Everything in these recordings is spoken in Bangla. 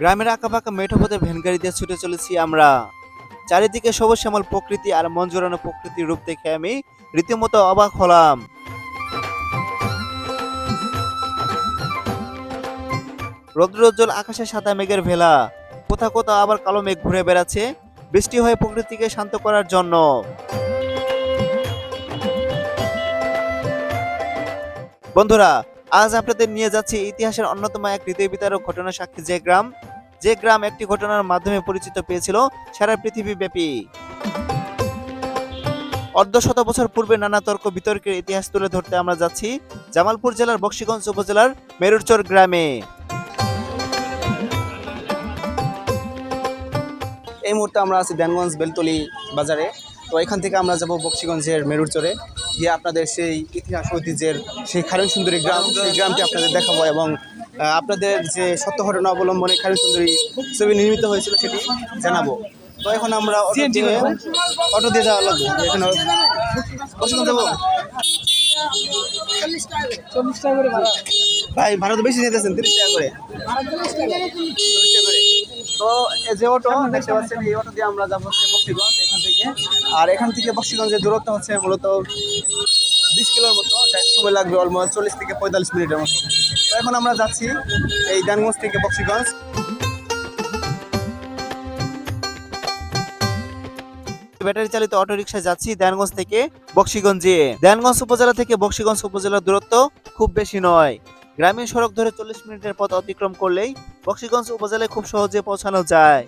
গ্রামের আঁকাবাঁকা মেঠো পথে ভ্যান গাড়ি দিয়ে ছুটে চলেছি আমরা। চারিদিকে সবুজ শ্যামল প্রকৃতি আর মন জোড়ানো প্রকৃতির রূপ দেখে আমি রীতিমতো অবাক হলাম। রৌদ্রোজ্জ্বল আকাশে সাদা মেঘের ভেলা কোথা কোথাও আবার কালো মেঘ ঘুরে বেড়াচ্ছে, বৃষ্টি হয়ে প্রকৃতিকে শান্ত করার জন্য। বন্ধুরা, আজ আপনাদের নিয়ে যাচ্ছি ইতিহাসের অন্যতম এক হৃদয় বিতারক ঘটনা সাক্ষী যে গ্রাম যে গ্রাম একটি ঘটনার মাধ্যমে পরিচিত পেয়েছিল, সারা পৃথিবী ব্যাপী। অর্ধ শত বছর পূর্বে নানা তর্ক বিতর্কের ইতিহাস তুলে ধরতে আমরা যাচ্ছি জামালপুর জেলার বক্সিগঞ্জ উপজেলার মেরুরচর গ্রামে। এই মুহূর্তে আমরা আছি দেনগঞ্জ বেলতলি বাজারে। তো এখান থেকে আমরা যাব বক্সিগঞ্জের মেরুরচরে। গিয়ে আপনাদের সেই ইতিহাস ঐতিহ্যের সেই খারণ সুন্দরী গ্রাম সেই গ্রামটি আপনাদের দেখাবো এবং আপনাদের যে সত্য ঘটনা অবলম্বনে খারণ সুন্দরী ছবি নির্মিত হয়েছিল সেটি জানাব। তো এখন আমরা অটো দিয়ে যাওয়া লাগবে। এখানে বক্সিগঞ্জ যাব? ভাই ভাড়া তো বেশি নিতেছেন তিরিশ টাকা করে। টাকা করে। তো এই যে অটো দেখতে পাচ্ছেন এই অটো দিয়ে আমরা যাব হচ্ছে বক্সিগঞ্জ এখান থেকে। আর এখান থেকে বক্সিগঞ্জের দূরত্ব হচ্ছে মূলত বিশ কিলোর মতো যাইতে সময় লাগবে অলমোস্ট চল্লিশ থেকে পঁয়তাল্লিশ মিনিটের মতো। তো এখন আমরা যাচ্ছি এই ডানগঞ্জ থেকে বক্সিগঞ্জ। ব্যাটারি চালিত অটো অটোরিকশায় যাচ্ছি দেনগঞ্জ থেকে বক্সিগঞ্জে। দেনগঞ্জ উপজেলা থেকে বক্সিগঞ্জ উপজেলার দূরত্ব খুব বেশি নয়। গ্রামীণ সড়ক ধরে চল্লিশ মিনিটের পথ অতিক্রম করলেই বক্সিগঞ্জ উপজেলায় খুব সহজে পৌঁছানো যায়।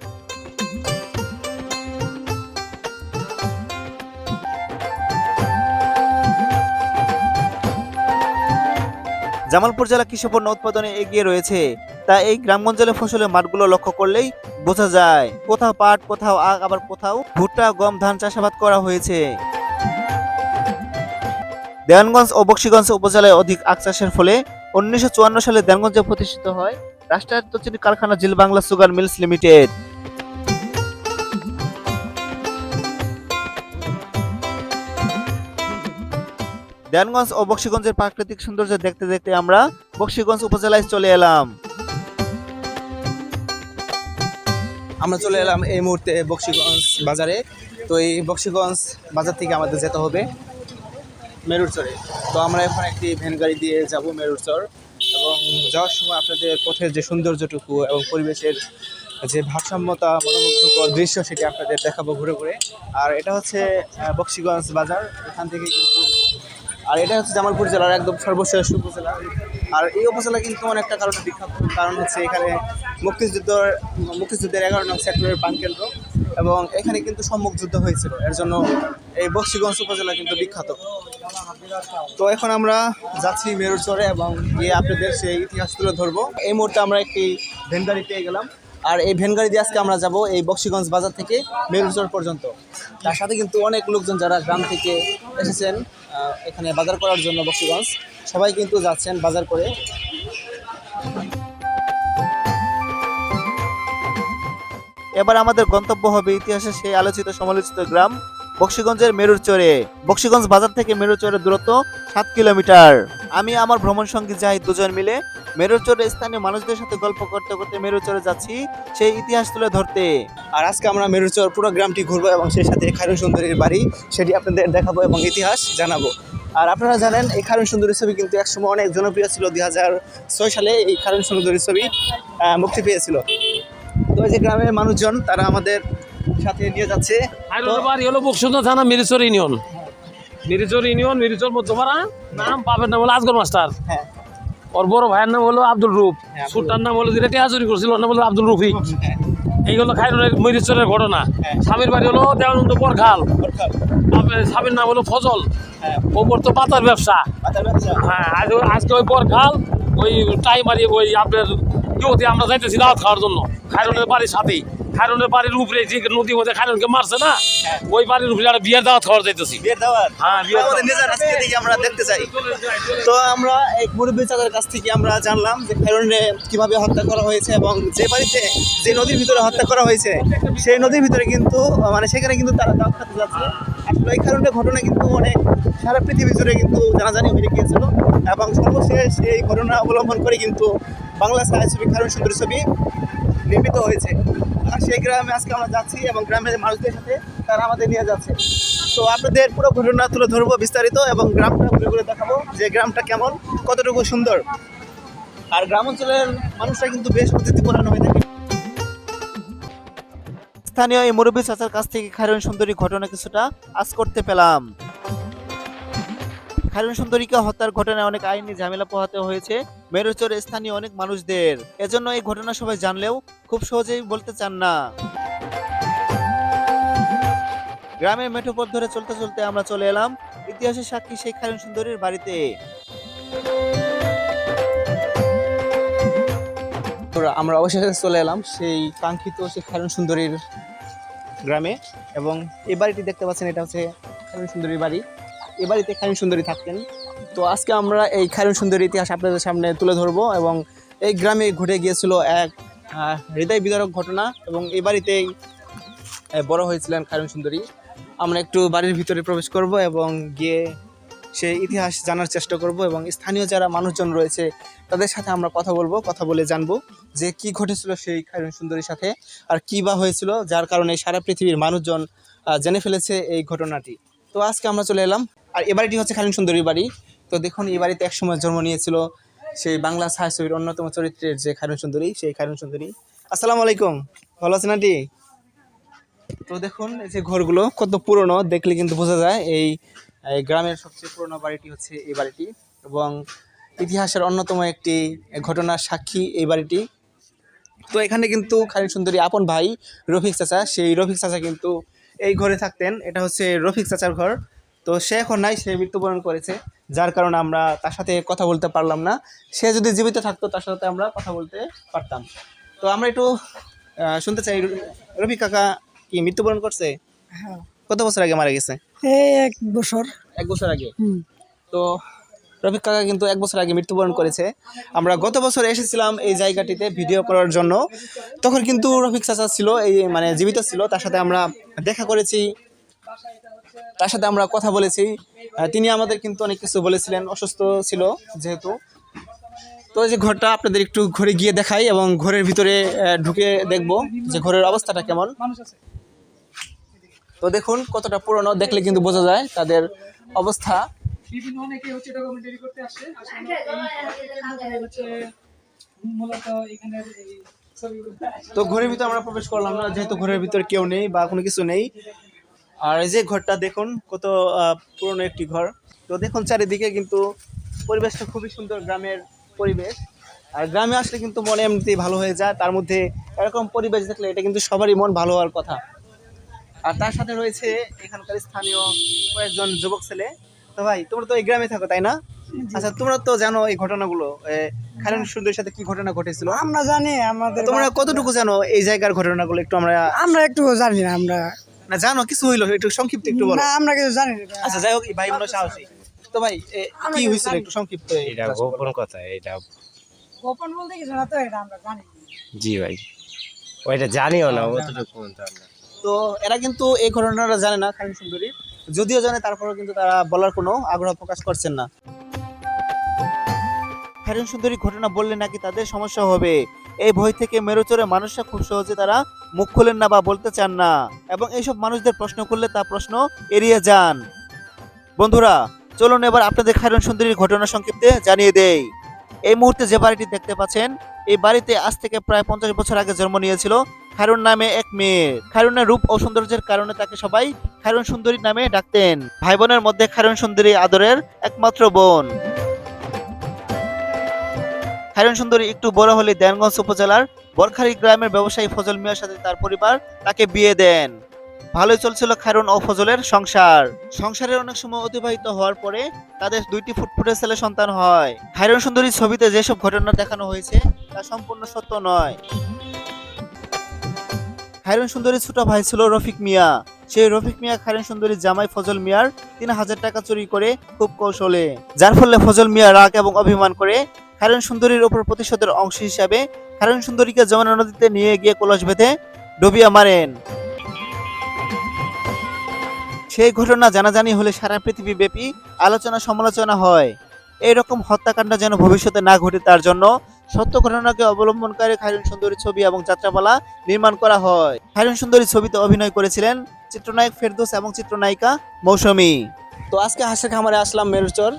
জামালপুর জেলা কৃষি পণ্য উৎপাদনে এগিয়ে রয়েছে। তা এই গ্রামগঞ্জের ফসলের মাঠগুলো লক্ষ্য করলেই বোঝা যায়, কোথাও পাট, কোথাও আখ, আবার কোথাও ভুট্টা, গম, ধান চাষাবাদ করা হয়েছে। দেওয়ানগঞ্জ ও বক্সিগঞ্জ উপজেলায় অধিক আখ চাষের ফলে উনিশশো চুয়ান্ন সালে দেওয়ানগঞ্জে প্রতিষ্ঠিত হয় রাষ্ট্রায়ত্ত চিনি কারখানা Zeal Bangla sugar mills limited. দেনগঞ্জ ও বক্সিগঞ্জের প্রাকৃতিক সৌন্দর্য দেখতে দেখতে আমরা বক্সিগঞ্জ উপজেলায় চলে এলাম। আমরা চলে এলাম এই মুহূর্তে বক্সিগঞ্জ বাজারে। তো এই বক্সিগঞ্জ বাজার থেকে আমাদের যেতে হবে। মেরুরচরে তো আমরা এখন একটি ভ্যান গাড়ি দিয়ে যাব মেরুরচর এবং যাওয়ার সময় আপনাদের পথের যে সৌন্দর্যটুকু এবং পরিবেশের যে ভারসাম্যতা, মনোমুগ্ধকর দৃশ্য সেটি আপনাদের দেখাবো ঘুরে ঘুরে। আর এটা হচ্ছে বক্সিগঞ্জ বাজার। এখান থেকে কিন্তু আর এটা হচ্ছে জামালপুর জেলার একদম সর্বশেষ উপজেলা। আর এই উপজেলা কিন্তু অনেকটা কারণে বিখ্যাত। কারণ হচ্ছে এখানে মুক্তিযুদ্ধের মুক্তিযুদ্ধের এগারো নং সেক্টরের প্রাণকেন্দ্র এবং এখানে কিন্তু সম্মুখ যুদ্ধ হয়েছিল। এর জন্য এই বক্সিগঞ্জ উপজেলা কিন্তু বিখ্যাত। তো এখন আমরা যাচ্ছি মেরুচরে এবং গিয়ে আপনাদের সেই ইতিহাস তুলে ধরবো। এই মুহূর্তে আমরা একটি ভ্যান গাড়ি পেয়ে গেলাম। আর এই ভ্যান গাড়ি দিয়ে আজকে আমরা যাব এই বক্সিগঞ্জ বাজার থেকে মেরুচর পর্যন্ত। তার সাথে কিন্তু অনেক লোকজন যারা গ্রাম থেকে এসেছেন এখানে বাজার করার জন্য বক্সিগঞ্জ, সবাই কিন্তু যাচ্ছেন বাজার করে। এবার আমাদের গন্তব্য হবে ইতিহাসের সেই আলোচিত সমালোচিত গ্রাম বক্সিগঞ্জের মেরুর মেরুরচরে বক্সিগঞ্জ বাজার থেকে মেরুরচরের দূরত্ব সাত কিলোমিটার। আমি আমার ভ্রমণ সঙ্গী যাই দুজন মিলে মেরুর মেরুরচরের স্থানীয় মানুষদের সাথে গল্প করতে করতে মেরুরচরে যাচ্ছি সেই ইতিহাস তুলে ধরতে। আর আজকে আমরা মেরুচর পুরো গ্রামটি ঘুরবো এবং সেই সাথে খারুন সুন্দরীর বাড়ি সেটি আপনাদের দেখাবো এবং ইতিহাস জানাব। আর আপনারা জানেন, এই খারুন সুন্দরী ছবি কিন্তু একসময় অনেক জনপ্রিয় ছিল। দুই হাজার ছয় সালে এই খারুন সুন্দরী ছবি মুক্তি পেয়েছিল। তো এই যে গ্রামের মানুষজন তারা আমাদের সাথে নিয়ে যাচ্ছে। হাইরোডের হলো বকসুন্দর থানা মিরিচর ইউনিয়ন। মিরিচর ইউনিয়ন মিরিচর মধ্যপাড়া নাম বাপের নাম হলো আজগর মাস্টার। হ্যাঁ। ওর বড় ভাইয়ের নাম হলো আব্দুল রূপ। হ্যাঁ, সুলতান নাম হলো যেটা টেহাজুরি করছিল ওর নাম হলো আব্দুল রফিক। হ্যাঁ। এই হলো খাইরনের মিরিচরের ঘটনা। স্বামীর বাড়ি হলো দেওয়ানন্দ বরখাল। স্বামীর নাম হলো ফজল। হ্যাঁ। ও করতো পাতার ব্যবসা। হ্যাঁ আজ আজকে ওই বরখাল ওই টাই মারি ওই আপনার ইউতে আমরা যাইতেছি দাওয়াত খাওয়ার জন্য। খাইরনের বাড়ির সাথেই। খাইরনের বাড়ির উপরে যে নদী মধ্যে খাইরনকে মারছে না। ওই বাড়ির উপরে একটা বিয়ের দাওয়াত খাওয়ার যাইতেছি। বিয়ের দাওয়াত? হ্যাঁ, বিয়ের নিজের আজকে থেকে আমরা দেখতে চাই। তো আমরা এই মুরব্বী চাচার কাছ থেকে আমরা জানলাম যে ফেরনে কীভাবে হত্যা করা হয়েছে এবং যে বাড়িতে যে নদীর ভিতরে হত্যা করা হয়েছে সেই নদীর ভিতরে কিন্তু মানে সেখানে কিন্তু তারা দাওয়াত খেতে যাচ্ছে। আসলে এই কারণে ঘটনা কিন্তু অনেক সারা পৃথিবী জুড়ে কিন্তু জানাজানি হয়ে গিয়েছিল এবং সর্বশেষ এই ঘটনা অবলম্বন করে কিন্তু বাংলা ছায়াছবি কারণ সুন্দর ছবি নির্মিত হয়েছে। সেই গ্রামে আজকে আমরা যাচ্ছি এবং গ্রামের মানুষদের সাথে তারা আমাদের নিয়ে যাচ্ছে। তো আপনাদের পুরো ঘটনা তুলে ধরবো বিস্তারিত এবং গ্রামটা ঘুরে ঘুরে দেখাবো যে গ্রামটা কেমন, কতটুকু সুন্দর। আর গ্রাম অঞ্চলের মানুষরা কিন্তু বেশ অতিথি পরায়ণ হয়ে থাকে। স্থানীয় এই মুরব্বী চাচার কাছ থেকে খায়রন সুন্দরী ঘটনা কিছুটা আজ করতে পেলাম। খায়রন সুন্দরীকে হত্যার ঘটনায় অনেক আইনি ঝামেলা পোহাতে হয়েছে। মেরুচর স্থানীয় অনেক মানুষদের। এজন্য এই ঘটনা সবাই জানলেও খুব সহজেই বলতে চান না। গ্রামের মেঠো পথ ধরে চলতে চলতে আমরা চলে এলাম ইতিহাসের সাক্ষী সেই খায়রন সুন্দরীর বাড়িতে। আমরা অবশেষে চলে এলাম সেই কাঙ্ক্ষিত সেই খারণ সুন্দরীর গ্রামে। এবং এই বাড়িটি দেখতে পাচ্ছেন, এটা হচ্ছে খারণ সুন্দরীর বাড়ি। এই বাড়িতে খারণ সুন্দরী থাকতেন। তো আজকে আমরা এই খারণ সুন্দরীর ইতিহাস আপনাদের সামনে তুলে ধরবো এবং এই গ্রামে ঘটে গিয়েছিল এক হৃদয় বিদারক ঘটনা এবং এই বাড়িতেই বড় হয়েছিলেন খারণ সুন্দরী। আমরা একটু বাড়ির ভিতরে প্রবেশ করব এবং গিয়ে সেই ইতিহাস জানার চেষ্টা করব এবং স্থানীয় যারা মানুষজন রয়েছে তাদের সাথে আমরা কথা বলব, কথা বলে জানব যে কি ঘটেছিল সেই খায়রুন সুন্দরীর সাথে আর কি বা হয়েছিল, যার কারণে সারা পৃথিবীর মানুষজন জেনে ফেলেছে এই ঘটনাটি। তো আজকে আমরা চলে এলাম আর এ বাড়িটি হচ্ছে খায়রুন সুন্দরীর বাড়ি। তো দেখুন, এই বাড়িতে একসময় জন্ম নিয়েছিল সেই বাংলা ছায়াছবির অন্যতম চরিত্রের যে খায়রুন সুন্দরী, সেই খায়রুন সুন্দরী। আসসালামু আলাইকুম। ভালো আছেন আন্টি? তো দেখুন, এই যে ঘরগুলো কত পুরনো, দেখলে কিন্তু বোঝা যায় এই গ্রামের সবচেয়ে পুরনো বাড়িটি হচ্ছে এই বাড়িটি এবং ইতিহাসের অন্যতম একটি ঘটনার সাক্ষী এই বাড়িটি। তো এখানে কিন্তু খালিদ সুন্দরী আপন ভাই রফিক চাচা, সেই রফিক চাচা কিন্তু এই ঘরে থাকতেন। এটা হচ্ছে রফিক চাচার ঘর। তো সে এখন নাই সে মৃত্যুবরণ করেছে। যার কারণে আমরা তার সাথে কথা বলতে পারলাম না। সে যদি জীবিত থাকতো তার সাথে আমরা কথা বলতে পারতাম। তো আমরা একটু শুনতে চাই রবি কাকা কি মৃত্যুবরণ করছে? হ্যাঁ। কত বছর আগে মারা গেছে? এক বছর। এক বছর আগে। তো রফিক কাকা কিন্তু এক বছর আগে মৃত্যুবরণ করেছে। আমরা গত বছর এসেছিলাম এই জায়গাটিতে ভিডিও করার জন্য। তখন কিন্তু রফিক চাচা ছিল এই মানে জীবিত ছিল। তার সাথে আমরা দেখা করেছি। তার সাথে আমরা কথা বলেছি। তিনি আমাদের কিন্তু অনেক কিছু বলেছিলেন, অসুস্থ ছিল যেহেতু। তো যে ঘরটা আপনাদের একটু ঘরে গিয়ে দেখাই এবং ঘরের ভিতরে ঢুকে দেখব যে ঘরের অবস্থাটা কেমন। তো দেখুন কতটা পুরনো, দেখলে কিন্তু বোঝা যায় তাদের অবস্থা। তো ঘরের ভিতরে আমরা প্রবেশ করলাম না, যেহেতু ঘরের ভিতরে কেউ নেই বা কোনো কিছু নেই। আর এই যে ঘরটা দেখুন কত পুরনো একটি ঘর। তো দেখুন চারিদিকে কিন্তু পরিবেশটা খুবই সুন্দর গ্রামের পরিবেশ। আর গ্রামে আসলে কিন্তু মনে এমনিতেই ভালো হয়ে যায়। তার মধ্যে এরকম পরিবেশ দেখলে এটা কিন্তু সবারই মন ভালো হওয়ার কথা। আর তার সাথে রয়েছে এখানকার স্থানীয় কয়েকজন যুবক ছেলে। তো ভাই তোমরা তো এই গ্রামে থাকো তাই না? আচ্ছা তোমরা তো জানো এই ঘটনাগুলো। খালেন সুন্দরের সাথে কি ঘটনা ঘটেছিল? আমরা জানি আমাদের তোমরা কতটুকু জানো এই জায়গার ঘটনাগুলো? একটু আমরা আমরা একটু জানি না আমরা না জানো কিছু হইল একটু সংক্ষিপ্ত একটু বলো। না আমরা কিছু জানি না। আচ্ছা যাই হোক এই ভাই মনে সাহসী। তো ভাই কি হয়েছিল একটু সংক্ষিপ্ত এটা গোপন কথা এটা গোপন বলতে কিছু না তো এটা আমরা জানি। জি ভাই। ওইটা জানিও না অতটুকু। তো এরা কিন্তু এই ঘটনাটা জানে না খালিদ সুন্দরী। যদিও জানে তারপরেও কিন্তু তারা বলার কোনো আগ্রহ প্রকাশ করছেন না। খায়রন সুন্দরী ঘটনা বললে নাকি তাদের সমস্যা হবে? এই ভয় থেকে মেরু মেরুচরে মানুষরা খুব সহজে তারা মুখ খোলেন না বা বলতে চান না। এবং এইসব মানুষদের প্রশ্ন করলে তা প্রশ্ন এড়িয়ে যান। বন্ধুরা, চলুন এবার আপনাদের খায়রন সুন্দরীর ঘটনা সংক্ষিপ্তে জানিয়ে দেই। এই মুহূর্তে যে বাড়িটি দেখতে পাচ্ছেন, এই বাড়িতে আজ থেকে প্রায় পঞ্চাশ বছর আগে জন্ম নিয়েছিল খায়রুন নামে এক মেয়ে। খায়রুনের রূপ ও সৌন্দর্যের কারণে তাকে সবাই খায়রুন সুন্দরী নামে ডাকতেন। ভাই বোনের মধ্যে খায়রুন সুন্দরী আদরের একমাত্র বোন। খায়রুন সুন্দরী একটু বড় হলে দেনগঞ্জ উপজেলার বরখারি গ্রামের ব্যবসায়ী ফজল মিয়ার সাথে তার পরিবার তাকে বিয়ে দেন। ভালোই চলছিল খায়রুন ও ফজলের সংসার। সংসারের অনেক সময় অতিবাহিত হওয়ার পরে তাদের দুইটি ফুটফুটে ছেলে সন্তান হয়। খায়রুন সুন্দরী ছবিতে যেসব ঘটনা দেখানো হয়েছে, তা সম্পূর্ণ সত্য নয়। খায়রুন সুন্দরীর ছোট ভাই ছিল রফিক মিয়া। সেই রফিক মিয়া খায়রুন সুন্দরীর জামাই ফজল মিয়ার তিন হাজার টাকা চুরি করে খুব কৌশলে। যার ফলে ফজল মিয়া রাগ এবং অভিমান করে খায়রুন সুন্দরীর উপর প্রতিশোধের অংশ হিসাবে খায়রুন সুন্দরীকে যমুনা নদীতে নিয়ে গিয়ে কলস বেঁধে ডুবিয়ে মারেন। সেই ঘটনা জানাজানি হলে সারা পৃথিবী ব্যাপী আলোচনা সমালোচনা হয়। এই রকম হত্যাকাণ্ড যেন ভবিষ্যতে না ঘটে তার জন্য সত্য ঘটনাকে অবলম্বনকারী খায়রুন সুন্দরী ছবি এবং যাত্রাপালা নির্মাণ করা হয়। খায়রুন সুন্দরী ছবিতে অভিনয় করেছিলেন চিত্রনায়ক ফেরদৌস এবং চিত্রনায়িকা মৌসুমী। তো আজকে হাঁসের খামারে আসলাম মেরুচর।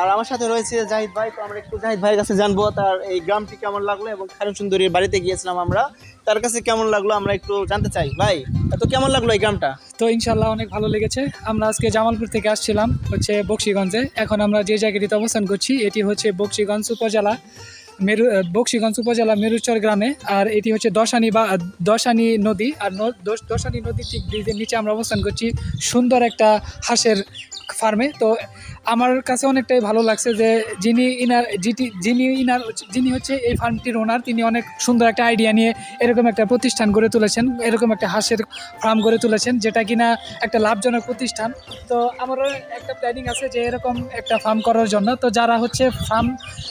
আর আমার সাথে রয়েছে জাহিদ ভাই, তো আমরা একটু জাহিদ ভাইয়ের কাছে জানব তার এই গ্রামটি কেমন লাগল এবং খারুন সুন্দরীর বাড়িতে গিয়েছিলাম আমরা। তার কাছে কেমন লাগল আমরা একটু জানতে চাই। ভাই তো কেমন লাগল এই গ্রামটা? তো ইনশাল্লাহ অনেক ভালো লেগেছে। আমরা আজকে জামালপুর থেকে আসছিলাম, হচ্ছে বক্সিগঞ্জে। এখন আমরা যে জায়গাটিতে অবস্থান করছি, এটি হচ্ছে বক্সিগঞ্জ উপজেলা মেরু বক্সিগঞ্জ উপজেলা মেরুচর গ্রামে। আর এটি হচ্ছে দশানি বা দশানি নদী। আর দশানি নদীর ঠিক ব্রিজের নিচে আমরা অবস্থান করছি সুন্দর একটা হাঁসের ফার্মে তো আমার কাছে অনেকটাই ভালো লাগছে যে যিনি ইনার যিটি যিনি ইনার, যিনি হচ্ছে এই ফার্মটির ওনার, তিনি অনেক সুন্দর একটা আইডিয়া নিয়ে এরকম একটা প্রতিষ্ঠান গড়ে তুলেছেন, এরকম একটা হাঁসের ফার্ম গড়ে তুলেছেন, যেটা কিনা একটা লাভজনক প্রতিষ্ঠান। তো আমারও একটা প্ল্যানিং আছে যে এরকম একটা ফার্ম করার জন্য। তো যারা হচ্ছে ফার্ম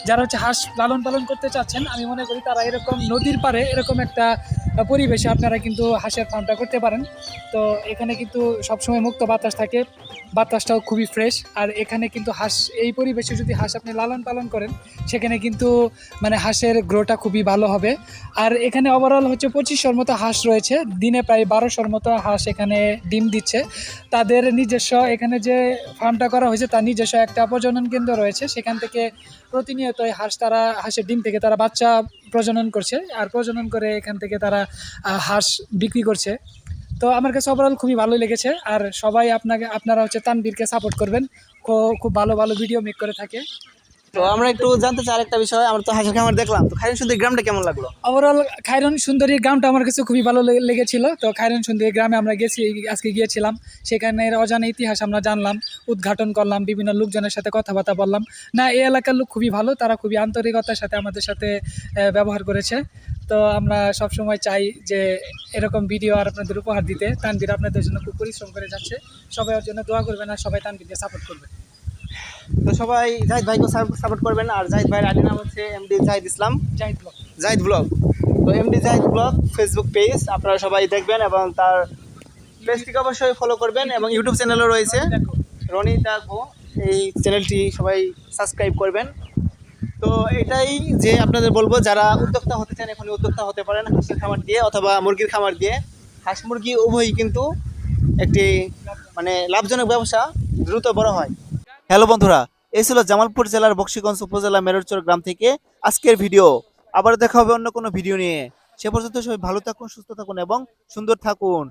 যারা হচ্ছে হাঁস লালন পালন করতে চাচ্ছেন, আমি মনে করি তারা এরকম নদীর পাড়ে এরকম একটা পরিবেশে আপনারা কিন্তু হাঁসের ফার্মটা করতে পারেন। তো এখানে কিন্তু সবসময় মুক্ত বাতাস থাকে, বাতাসটাও খুবই ফ্রেশ আর এখানে কিন্তু হাঁস, এই পরিবেশে যদি হাঁস আপনি লালন পালন করেন, সেখানে কিন্তু মানে হাঁসের গ্রোটা খুবই ভালো হবে। আর এখানে ওভারঅল হচ্ছে পঁচিশশোর মতো হাঁস রয়েছে। দিনে প্রায় বারোশোর মতো হাঁস এখানে ডিম দিচ্ছে। তাদের নিজস্ব এখানে যে ফার্মটা করা হয়েছে, তার নিজস্ব একটা প্রজনন কেন্দ্র রয়েছে। সেখান থেকে প্রতিনিয়ত হাঁস তারা, হাঁসের ডিম থেকে তারা বাচ্চা প্রজনন করছে। আর প্রজনন করে এখান থেকে তারা হাঁস বিক্রি করছে। তো আমার কাছে ওভারঅল খুবই ভালো লেগেছে। আর সবাই আপনাকে আপনারা হচ্ছে তানবীরকে সাপোর্ট করবেন। খুব ভালো ভালো ভিডিও মেক করে থাকে। তো আমরা একটু জানতে চাই আরেকটা বিষয়। আমরা তো হাঁসের খামার দেখলাম। তো খারুন সুন্দরী গ্রামটা কেমন লাগল? ওভারঅল খায়রন সুন্দরী গ্রামটা আমার কাছে খুবই ভালো লেগেছিল। তো খায়রন সুন্দরী গ্রামে আমরা গেছি আজকে গিয়েছিলাম। সেখানের অজানা ইতিহাস আমরা জানলাম উদ্ঘাটন করলাম বিভিন্ন লোকজনের সাথে কথাবার্তা বললাম। না এই এলাকার লোক খুবই ভালো। তারা খুবই আন্তরিকতার সাথে আমাদের সাথে ব্যবহার করেছে। তো আমরা সব সময় চাই যে এরকম ভিডিও আর আপনাদের উপহার দিতে। তানবির আপনাদের জন্য খুব পরিশ্রম করে যাচ্ছে। সবাই ওর জন্য দোয়া করবেন আর সবাই তানবিরকে সাপোর্ট করবে। তো সবাই জাহিদ ভাইকে সাপোর্ট করবেন আর জাহিদ ভাইয়ের আইডি নাম হচ্ছে MD Jahid Islam. Jahid blog. Jahid blog. তো MD Jahid blog Facebook page আপনারা সবাই দেখবেন এবং তার পেজটিকে অবশ্যই ফলো করবেন এবং ইউটিউব চ্যানেলও রয়েছে। রনি ডাকবো এই চ্যানেলটি সবাই সাবস্ক্রাইব করবেন। তো এটাই যে আপনাদের বলব, যারা উদ্যোক্তা হতে চান এখন উদ্যোক্তা হতে পারেন হাঁসের খামার দিয়ে অথবা মুরগির খামার দিয়ে। হাঁস মুরগি উভয়ই কিন্তু একটি মানে লাভজনক ব্যবসা, দ্রুত বড় হয়। হ্যালো বন্ধুরা, এই ছিল জামালপুর জেলার বক্সিগঞ্জ উপজেলা মেরুরচর গ্রাম থেকে আজকের ভিডিও। আবার দেখা হবে অন্য কোনো ভিডিও নিয়ে। সে পর্যন্ত সবাই ভালো থাকুন, সুস্থ থাকুন এবং সুন্দর থাকুন।